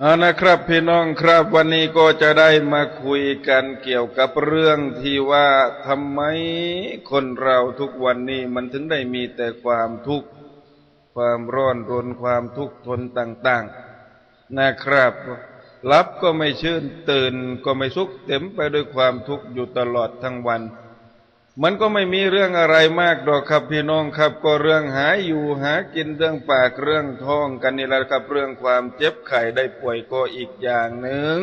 เอานะครับพี่น้องครับวันนี้ก็จะได้มาคุยกันเกี่ยวกับเรื่องที่ว่าทำไมคนเราทุกวันนี้มันถึงได้มีแต่ความทุกข์ความร้อนรนความทุกข์ทนต่าง ๆ นะครับรับก็ไม่ชื่นตื่นก็ไม่สุขเต็มไปด้วยความทุกข์อยู่ตลอดทั้งวัน มันก็ไม่มีเรื่องอะไรมากดอกครับพี่น้องครับ ก็เรื่องหาอยู่หากินเรื่องปากเรื่องท้องกันนี่แหละครับเรื่องความเจ็บไข้ได้ป่วยก็อีกอย่างหนึ่ง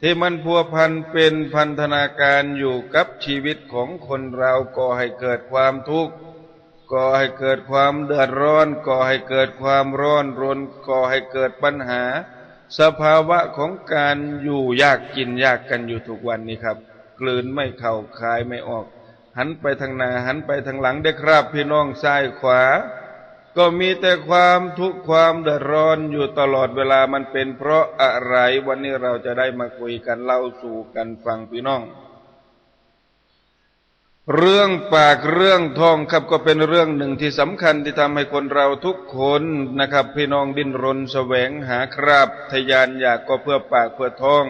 ที่มันพัวพันเป็นพันธนาการอยู่กับชีวิตของคนเราก็ให้เกิดความทุกข์ก่อให้เกิดความเดือดร้อนก่อให้เกิดความร้อนรนก่อให้เกิดปัญหา สภาวะของการอยู่ยากกินยากกันอยู่ทุกวันนี้ครับ กลืนไม่เข้าคายไม่ออก หันไปทางหน้าหันไปทางหลังได้ครับพี่น้องซ้ายขวา ก็มีแต่ความทุกข์ความเดือดร้อนอยู่ตลอดเวลามันเป็นเพราะอะไรวันนี้เราจะได้มาคุยกันเล่าสู่กันฟังพี่น้อง เรื่องปากเรื่องท้องครับก็เป็นเรื่องหนึ่งที่สำคัญที่ทำให้คนเราทุกคนนะครับ พี่น้องดิ้นรนแสวงหาคราบทยานอยากก็เพื่อปากเพื่อท้อง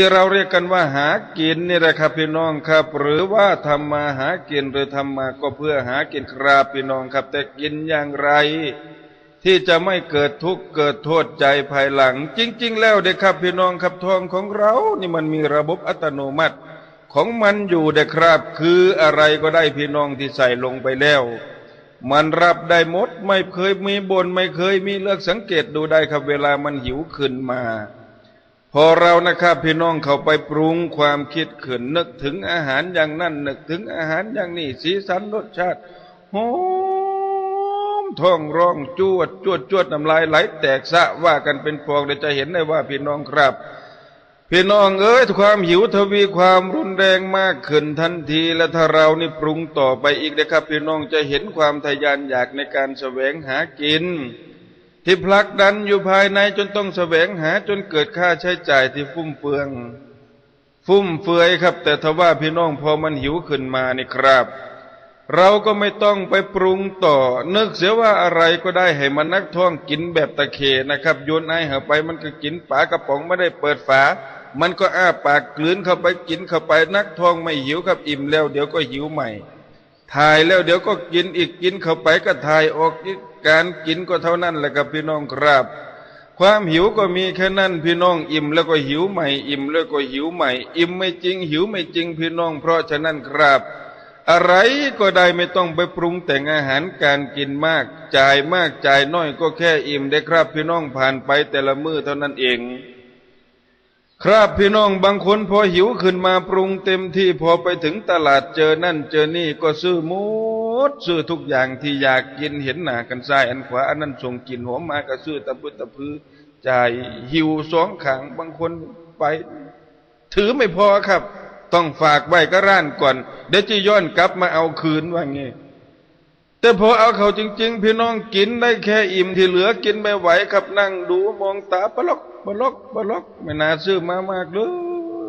ที่เราเรียกกันว่าหากินนี่แหละครับพี่น้องครับ หรือว่าทำมาหากินหรือทำมาก็เพื่อหากินครับพี่น้องครับ แต่กินอย่างไร ที่จะไม่เกิดทุกข์เกิดโทษใจภายหลัง จริง ๆ แล้วเด็กครับพี่น้องครับทองของเรา นี่มันมีระบบอัตโนมัติของมันอยู่เด็กครับ คืออะไรก็ได้พี่น้องที่ใส่ลงไปแล้ว มันรับได้หมดไม่เคยมีบนไม่เคยมีเลือกสังเกตดูได้ครับเวลามันหิวขึ้นมา อเรานะครับพี่น้องเขาไปปรุงความคิดขึ้นนึกถึงอาหารอย่างนั้นนึกถึงอาหารอย่างนี้สีสันรสชาติหอมท้องร้องจวดจวดจวดน้ำลายไหลแตกสะว่ากันเป็นพวงเดี๋ยวจะเห็นได้ว่าพี่น้องครับ พี่น้องเอ้ยความหิวทวีความรุนแรงมากขึ้นทันทีและถ้าเรานี่ปรุงต่อไปอีกนะครับ พี่น้องจะเห็นความทะยานอยากในการแสวงหากิน ที่ผลักดันอยู่ภายในจนต้องแสวงหาจนเกิดค่าใช้จ่ายที่ฟุ่มเฟือง ฟุ่มเฟือยครับ แต่ทว่าพี่น้องพอมันหิวขึ้นมานี่ครับ เราก็ไม่ต้องไปปรุงต่อ นึกเสียว่าอะไรก็ได้ให้มันนักท่องกินแบบตะเคนะครับโยนไอ้เหาไปมันก็กินปากระป๋องไม่ได้เปิดฝามันก็อ้าปากกลืนเข้าไปกินเข้าไปนักท่องไม่หิวครับอิ่มแล้ว เดี๋ยวก็หิวใหม่ ถ่ายแล้วเดี๋ยวก็กินอีกกินเข้าไปก็ถ่ายออกอี การกินก็เท่านั้นแหละครับพี่น้องครับ ความหิวก็มีแค่นั้นพี่น้องอิ่มแล้วก็หิวใหม่ อิ่มแล้วก็หิวใหม่ อิ่มไม่จริง หิวไม่จริงพี่น้อง เพราะฉะนั้นครับ อะไรก็ได้ไม่ต้องไปปรุงแต่งอาหารการกินมาก จ่ายมากจ่ายน้อยก็แค่อิ่มได้ครับ พี่น้องผ่านไปแต่ละมื้อเท่านั้นเองครับพี่น้องบางคนพอหิวขึ้นมาปรุงเต็มที่พอไปถึงตลาดเจอนั่นเจอนี่ก็ซื้อหม ดซื้อทุกอย่างที่อยากกินเห็นหน้ากันซ้ายอันขวาอันนั้นส่งกลินหอมมาก็ซื้อตะพื้ตะพื้จ่ายหิวสองขังบางคนไป ถือไม่พอครับ ต้องฝากไว้ก็ร้านก่อน เดี๋ยวจะย้อนกลับมาเอาคืนว่างี้แต่พอเอาเขาจริง ๆ พี่น้องกินได้แค่อิ่มที่เหลือกินไม่ไหวครับนั่งดูมองตาปลอกปลอกปลอกไม่น่าซื้อมามากเล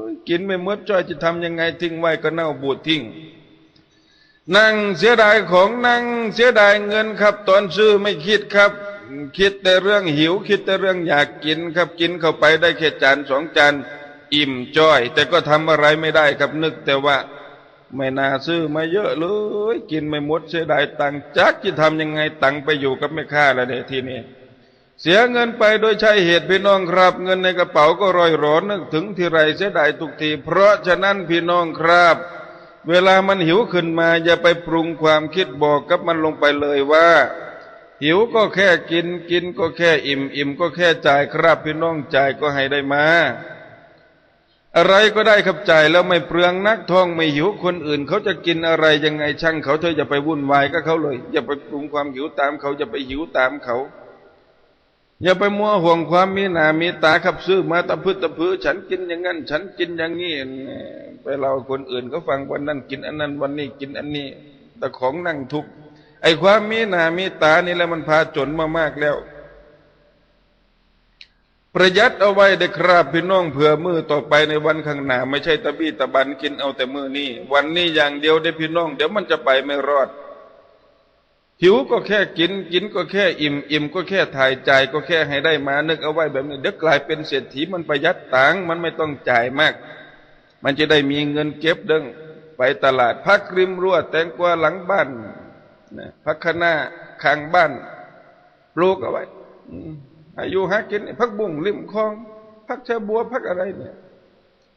ยกินไม่หมดจ้อยจะทำยังไงทิ้งไว้ก็เน่าบูดทิ้ง นั่งเสียดายของนั่งเสียดายเงินครับ ตอนซื้อไม่คิดครับ คิดแต่เรื่องหิว คิดแต่เรื่องอยากกินครับกินเข้าไปได้แค่จานสองจานอิ่มจ้อย แต่ก็ทำอะไรไม่ได้ครับนึก แต่ว่าไม่น่าซื้อมาเยอะเลยกินไม่หมดเสียดายตังค์จักจะทำยังไงตังค์ไปอยู่กับแม่ค้าแล้วเนี่ยทีนี้เสียเงินไปโดยใช่เหตุพี่น้องครับ เงินในกระเป๋าก็รอยหรอนึกถึงทีไรเสียดายทุกที เพราะฉะนั้นพี่น้องครับ เวลามันหิวขึ้นมา อย่าไปปรุงความคิดบอกกับมันลงไปเลยว่า หิวก็แค่กินกินก็แค่อิ่มอิ่มก็แค่จ่ายครับพี่น้องจ่ายก็ให้ได้มา อะไรก็ได้ครับจ่ายแล้วไม่เปลืองนักท่องไม่หิวคนอื่น เขาจะกินอะไรยังไงช่างเขาเธออย่าไปวุ่นวายกับเขาเลย อย่าไปปรุงความหิวตามเขาอย่าไปหิวตามเขา อย่าไปมัวห่วงความมีหนามีตาขับซื้อมาตะพื้ตะพื้ฉันกินอย่างนั้น ฉันกินอย่างนี้ไปเล่าคนอื่นก็ฟังวันนั้นกินอันนั้นวันนี้กินอันนี้ แต่ของนั่งทุกข์ไอ้ความมีหนามีตานี่แหละมันพาจนมามากแล้ว ประหยัดเอาไว้ได้ครับพี่น้องเผื่อมือต่อไปในวันข้างหน้าไม่ใช่ตะบี้ตะบันกินเอาแต่มือนี้วันนี้อย่างเดียวได้พี่น้อง เดี๋ยวมันจะไปไม่รอด หิวก็แค่กิน กินก็แค่อิ่ม อิ่มก็แค่ถ่ายใจก็แค่ให้ได้มา นึกเอาไว้แบบนี้เดี๋ยวกลายเป็นเศรษฐีมันประหยัดตังค์มันไม่ต้องจ่ายมาก มันจะได้มีเงินเก็บดึงไปตลาดพักริมรั้วแตงกวาหลังบ้านนะพักข้างหน้าข้างบ้านปลูกเอาไว้อายุหากินพักบุ้งริมคลองพักชาบัวพักอะไรเนี่ย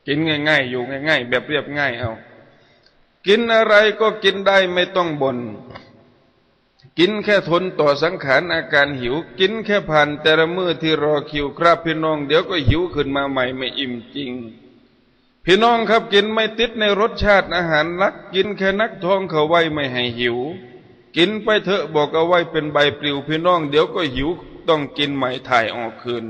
กินง่าย ๆ อยู่ง่าย ๆ แบบเรียบง่ายเอา กินอะไรก็กินได้ไม่ต้องบน่น กินแค่ทนต่อสังขารอาการหิว กินแค่ผ่านแต่ละมือที่รอคิวครับพี่น้อง เดี๋ยวก็หิวขึ้นมาใหม่ไม่อิ่มจริง พี่น้องครับกินไม่ติดในรสชาติอาหารลัก กินแค่นักท้องเขาไว้ไม่ให้หิว กินไปเถอะบอกเอาไว้เป็นใบปลิวพี่น้อง เดี๋ยวก็หิวต้องกินใหม่ถ่ายออกคืน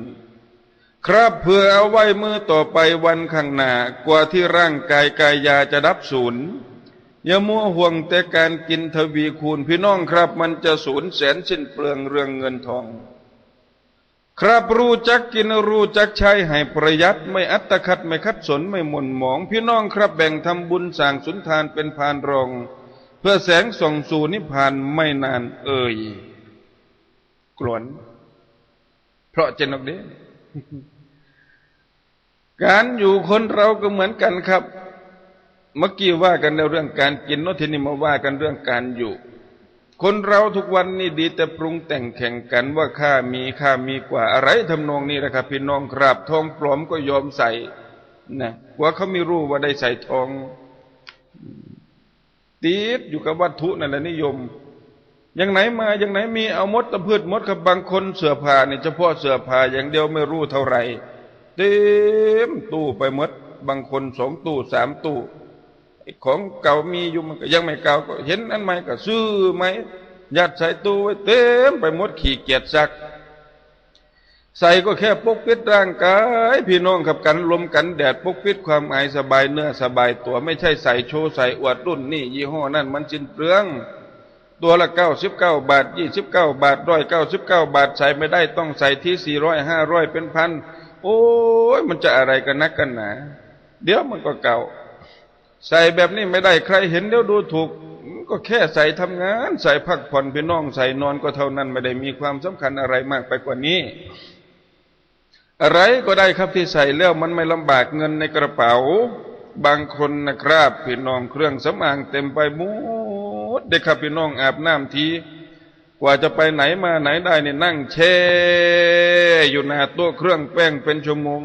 ครับเพื่อเอาไว้มือต่อไปวันข้างหน้ากว่าที่ร่างกายกายยาจะดับสูญ อย่ามัวห่วงแต่การกินทวีคูณพี่น้องครับ มันจะสูญแสนสิ้นเปลืองเรื่องเงินทอง ครับรู้จักกินรู้จักใช้ให้ประหยัดไม่อัตคัดไม่คัดสนไม่หม่นหมอง พี่น้องครับแบ่งทำบุญสร้างสุนทานเป็นพานรอง เพื่อแสงส่องสู่นิพพานไม่นานเอ่ยกลวน เพราะเจนกเด้การอยู่คนเราก็เหมือนกันครับ เมื่อกี้ว่ากันในเรื่องการกินโน้ทีนี้มาว่ากันเรื่องการอยู่ คนเราทุกวันนี้ดีแต่ปรุงแต่งแข่งกันว่าข้ามีข้ามีกว่าอะไรทำนองนี้นะครับพี่น้องครับทองปลอมก็ยอมใส่นะว่าเขาไม่รู้ว่าได้ใส่ทองตีดอยู่กับวัตถุนั่นแหละนิยมอย่างไหนมาอย่างไหนมีเอามดตะพืชมดกับบางคนเสื้อผ้าเนี่ยเฉพาะเสื้อผ้าอย่างเดียวไม่รู้เท่าไหร่เต็มตู้ไปมดบางคนสองตู้สามตู้ ของเก่ามีอยู่มันก็ยังไม่เก่าก็เห็นอันใหม่ก็ซื้อไหมยัดใส่ตู้ไว้เต็มไปหมดขี่เกียจซัก ใส่ก็แค่ปกปิดร่างกายพี่น้องกับกันลมกันแดดปกปิดความอายสบายเนื้อสบายตัวไม่ใช่ใส่โชว์ใส่อวดรุ่นนี่ยี่ห้อนั่นมันจินเปลือง ตัวละเก้าสิบเก้าบาทยี่สิบเก้าบาทร้อยเก้าสิบเก้าบาทใส่ไม่ได้ต้องใส่ที่สี่ร้อยห้าร้อยเป็นพันโอ้ยมันจะอะไรกันนักกันหนาเดี๋ยวมันก็เก่า ใส่แบบนี้ไม่ได้ใครเห็นเดี๋ยวดูถูก ก็แค่ใส่ทำงาน ใส่พักผ่อนพี่น้องใส่นอนก็เท่านั้นไม่ได้มีความสำคัญอะไรมากไปกว่านี้ อะไรก็ได้ครับที่ใส่แล้วมันไม่ลำบากเงินในกระเป๋า บางคนนะครับพี่น้องเครื่องสำอางเต็มไปหมดเด็กครับพี่น้องอาบน้ำทีกว่าจะไปไหนมาไหนได้เนี่ยนั่งแช่อยู่หน้าตัวเครื่องแป้งเป็นชั่วโมง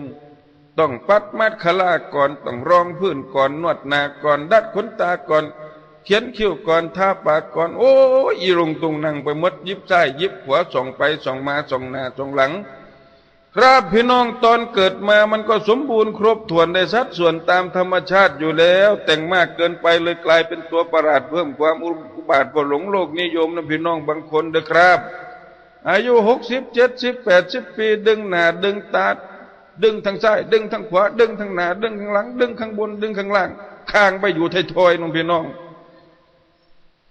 ต้องปัดมัดขลาก่อนต้องรองพื้นก่อนนวดหน้าก่อน ดัดขนตาก่อน เขียนคิ้วก่อนทาปากก่อน โอ้ยีลงตุงนั่งไปมดยิบใต้ยิบหัวส่องไปส่องมาส่องหน้าส่องหลัง ครับพี่น้องตอนเกิดมามันก็สมบูรณ์ครบถ้วนในสัดส่วนตามธรรมชาติอยู่แล้ว แต่งมากเกินไปเลยกลายเป็นตัวประหลาดเพิ่มความอุบาทพอหลงโลกนิยมนะพี่น้องบางคนเด้อครับ อายุหกสิบเจ็ดสิบแปดสิบปีดึงหน้าดึงตา ดึงทางซ้าย ดึงทางขวา ดึงทางหน้า ดึงข้างหลัง ดึงข้างบน ดึงข้างล่าง ข้างไปอยู่ไทยทอยน้องพี่น้อง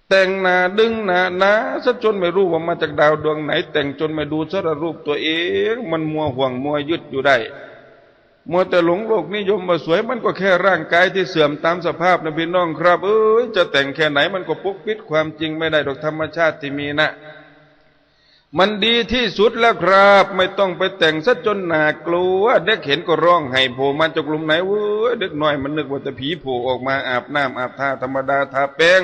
แต่งหน้าดึงหน้าหนาซะจนไม่รู้ว่ามาจากดาวดวงไหน แต่งจนไม่ดูสารรูปตัวเอง มันมัวห่วงมัวยึดอยู่ได้มัวแต่หลงโลกนิยมมาสวยมันก็แค่ร่างกายที่เสื่อมตามสภาพนะพี่น้องครับ เอ้ยจะแต่งแค่ไหนมันก็ปกปิดความจริงไม่ได้ดอกธรรมชาติที่มีนะ มันดีที่สุดแล้วครับ ไม่ต้องไปแต่งซะจนหนากลัวเด็กเห็นก็ร้องให้โผล่มาจากกลุ่มไหนเว้ยเด็กน้อยมันนึกว่าจะผีโผล่ออกมาอาบน้ำอาบท่าธรรมดาทาแป้ง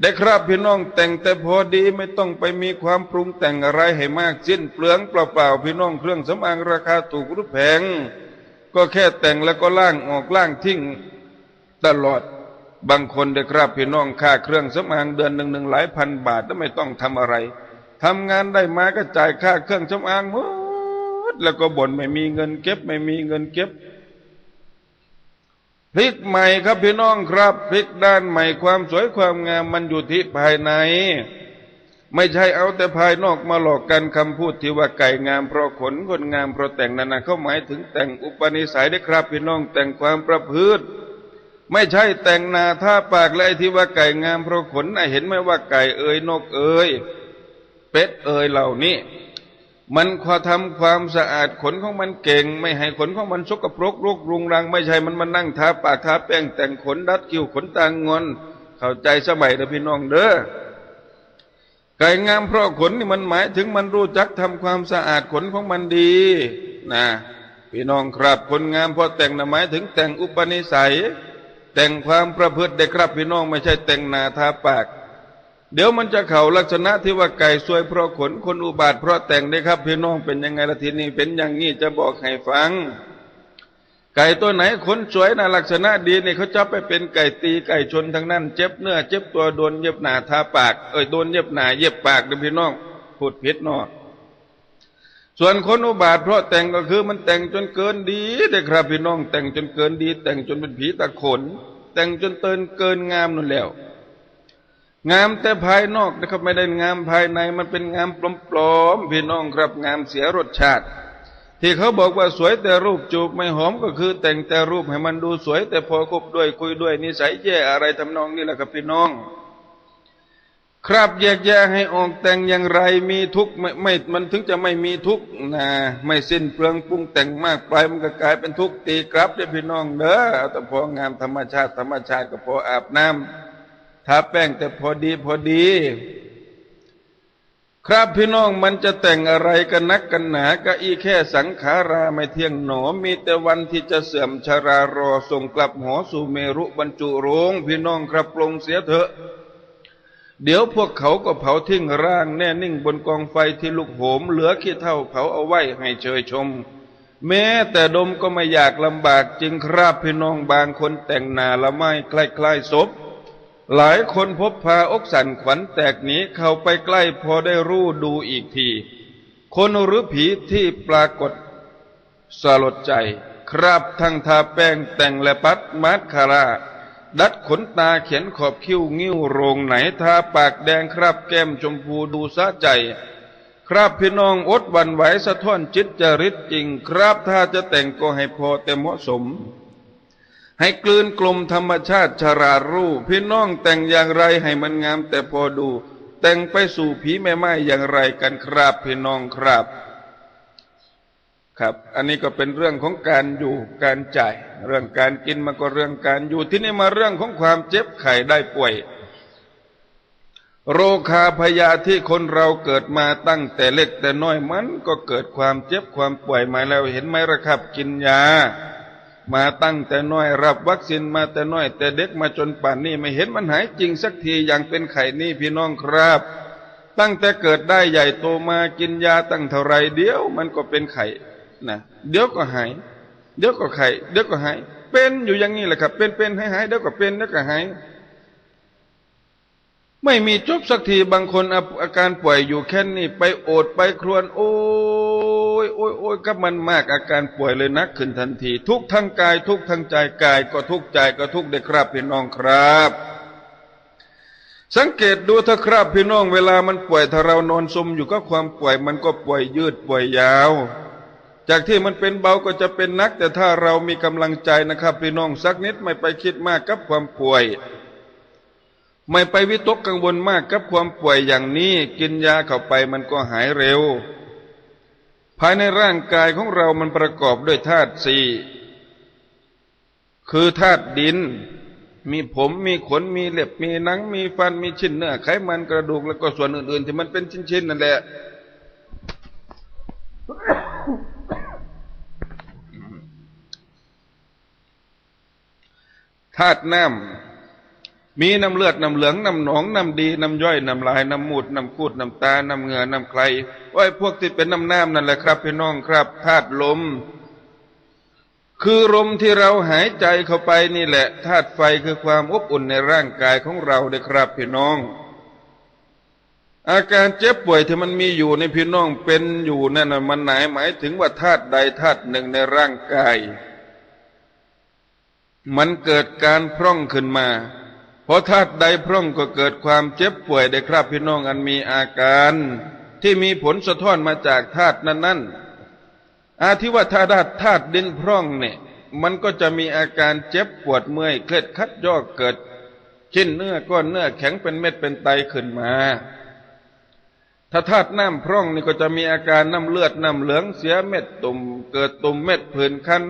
เด็กครับพี่น้องแต่งแต่พอดีไม่ต้องไปมีความปรุงแต่งอะไรให้มากสิ้นเปลืองเปล่าๆพี่น้องเครื่องสำอางราคาถูกหรือแพงก็แค่แต่งแล้วก็ล่างออกล่างทิ้งตลอดบางคนเด็กครับพี่น้องค่าเครื่องสำอางเดือนหนึ่งหนึ่งหลายพันบาทแล้วไม่ต้องทำอะไร ทำงานได้มาก็จ่ายค่าเครื่องสำอางหมดแล้วก็บ่นไม่มีเงินเก็บ ไม่มีเงินเก็บพลิกใหม่ครับพี่น้องครับพลิกด้านใหม่ความสวยความงามมันอยู่ที่ภายใน ไม่ใช่เอาแต่ภายนอกมาหลอกกันคำพูดที่ว่าไก่งามเพราะขนคนงามเพราะแต่งนั่นนะเขาหมายถึงแต่งอุปนิสัยได้ครับ พี่น้องแต่งความประพฤติไม่ใช่แต่งนาท่าปากและไอ้ที่ว่าไก่งามเพราะขนเห็นไหมว่าไก่เอ่ยนกเอ่ย เป็ดเอ่ยเหล่านี้ มันควาทำความสะอาดขนของมันเก่ง ไม่ให้ขนของมันสกปรกรกรุงรัง ไม่ใช่มันมานั่งทาปากทาแป้งแต่งขนดัดคิ้วขนตางงอน เข้าใจสบายเด้อพี่น้องเด้อไก่งามเพราะขนนี่มันหมายถึงมันรู้จักทำความสะอาดขนของมันดีนะพี่น้องครับคนงามเพราะแต่งนะหมายถึงแต่งอุปนิสัย แต่งความประพฤติได้ครับพี่น้องไม่ใช่แต่งหน้าทาปาก เดี๋ยวมันจะเข่าลักษณะที่ว่าไก่สวยเพราะขนคนอุบาทเพราะแต่งได้ครับพี่น้องเป็นยังไงละทีนี้เป็นอย่างนี้จะบอกให้ฟัง ไก่ตัวไหนขนสวยนะลักษณะดีเนี่ยเขาจะไปเป็นไก่ตีไก่ชนทั้งนั้น เจ็บเนื้อเจ็บตัวโดนเย็บหนาทาปากเอ้ยโดนเย็บหนาเย็บปากเด้อพี่น้องพูดผิดนาะส่วนคนอุบาทเพราะแต่งก็คือมันแต่งจนเกินดีเด้ครับพี่น้องแต่งจนเกินดี แต่งจนเป็นผีตะขน แต่งจนเตินเกินงามนั่นแล้ว งามแต่ภายนอกนะครับไม่ได้งามภายในมันเป็นงามปลอมๆพี่น้องครับงามเสียรสชาติ ที่เขาบอกว่าสวยแต่รูปจูบไม่หอมก็คือ แต่งแต่รูปให้มันดูสวย แต่พอคบด้วยคุยด้วยนิสัยแย่อะไรทำนองนี้แหละครับพี่น้อง ครับแยกแยะให้ออกแต่งอย่างไรมีทุกข์ไม่ไม่มันถึงจะไม่มีทุกข์นะไม่สิ้นเปลืองปรุงแต่งมากไปมันก็กลายเป็นทุกข์ตีกลับเด้พี่น้องเด้อแต่พองามธรรมชาติธรรมชาติก็พออาบน้ำ ทาแป้งแต่พอดีพอดี ครับพี่น้องมันจะแต่งอะไรกันนักกันหนาก็อีแค่สังขาราไม่เที่ยงหนอมีแต่วันที่จะเสื่อมชรารอส่งกลับหอสู่เมรุบรรจุโรงพี่น้องครับปรงเสียเถอะ เดี๋ยวพวกเขาก็เผาทิ้งร่างแน่นิ่งบนกองไฟที่ลุกโหม เหลือขี้เท่าเผาเอาไว้ให้เชยชมแม้แต่ดมก็ไม่อยากลำบากจริงครับพี่น้องบางคนแต่งหนาละไม่ใกล้ๆศพ หลายคนพบพาอกสันขวัญแตกหนีเข้าไปใกล้พอได้รู้ดูอีกที คนหรือผีที่ปรากฏสลดใจ ครับทั้งทาแป้งแต่งและปัดมัดคาราดัดขนตาเขียนขอบคิ้วงิ้วโรงไหนทาปากแดงครับแก้มชมพูดูสะใจ ครับพี่น้องอดหวันไหวสะท้อนจิตจริตจริง ครับถ้าจะแต่งก็ให้พอแต่เหมาะสม ให้กลืนกลมธรรมชาติชรารูพี่น้องแต่งอย่างไรให้มันงามแต่พอดู แต่งไปสู่ผีแม่ไม้อย่างไรกันครับพี่น้องครับ ครับ อันนี้ก็เป็นเรื่องของการอยู่การจ่าย เรื่องการกินมันก็เรื่องการอยู่ที่นี่มาเรื่องของความเจ็บไข้ได้ป่วย โรคาพยาธิคนเราเกิดมาตั้งแต่เล็กแต่น้อยมันก็เกิดความเจ็บความป่วยมาแล้วเห็นไหมระครับกินยา มาตั้งแต่น้อยรับวัคซีนมาแต่น้อย แต่เด็กมาจนป่านนี้ไม่เห็นมันหายจริงสักทีอย่างเป็นไข่นี่พี่น้องครับ ตั้งแต่เกิดได้ใหญ่โตมากินยาตั้งเท่าไรเดี๋ยวมันก็เป็นไข่นะเดี๋ยวก็หาย เดี๋ยวก็ไข่เดี๋ยวก็หาย เป็นอยู่อย่างนี้แหละครับ เป็นเป็นให้หายเดี๋ยวก็เป็นเดี๋ยวก็หาย ไม่มีจบสักทีบางคนอาการป่วยอยู่แค่นี้ไปโอดไปครวญโอ้ยโอ้ยโอ้ยกับมันมากอาการป่วยเลยนักขึ้นทันที ทุกทั้งกาย ทุกทั้งใจกายก็ทุกใจก็ทุกเด็กครับพี่น้องครับ สังเกตดูเถอะครับพี่น้องเวลามันป่วยถ้าเรานอนสมอยู่ก็ความป่วยมันก็ป่วยยืดป่วยยาว จากที่มันเป็นเบาก็จะเป็นนัก แต่ถ้าเรามีกำลังใจนะครับพี่น้องสักนิดไม่ไปคิดมากกับความป่วย ไม่ไปวิตกกังวลมากกับความป่วยอย่างนี้ กินยาเข้าไปมันก็หายเร็ว ภายในร่างกายของเรามันประกอบด้วยธาตุสี่คือธาตุดิน มีผมมีขนมีเล็บมีหนัง มีฟันมีชิ้นเนื้อไขมันกระดูกแล้วก็ส่วนอื่น ๆ ที่มันเป็นชิ้นๆนั่นแหละธาตุน้ำ มีน้ำเลือดน้ำเหลืองน้ำหนองน้ำดีน้ำย่อยน้ำลายน้ำมูดน้ำคูดน้ำตาน้ำเหงื่อน้ำใครไอ้พวกที่เป็นน้ำน้ำนั่นแหละครับพี่น้องครับธาตุลม คือลมที่เราหายใจเข้าไปนี่แหละธาตุไฟคือความอบอุ่นในร่างกายของเราเด้ครับพี่น้อง อาการเจ็บป่วยที่มันมีอยู่ในพี่น้องเป็นอยู่นั่นน่ะมันหมายหมายถึงว่าธาตุใดธาตุหนึ่งในร่างกาย มันเกิดการพร่องขึ้นมา พอธาตุใดพร่องก็เกิดความเจ็บป่วยได้ครับพี่น้องอันมีอาการ ที่มีผลสะท้อนมาจากธาตุนั้นๆ อาที่ว่าธาตุธาตุดินพร่องเนี่ยมันก็จะมีอาการเจ็บปวดเมื่อยเคล็ดคัดย่อเกิดชิ้นเนื้อก้อนเนื้อแข็งเป็นเม็ดเป็นไตขึ้นมา ถ้าธาตุน้ำพร่องนี่ก็จะมีอาการน้ำเลือดน้ำเหลืองเสียเม็ดตุ่มเกิดตุ่มเม็ดผื่นคัน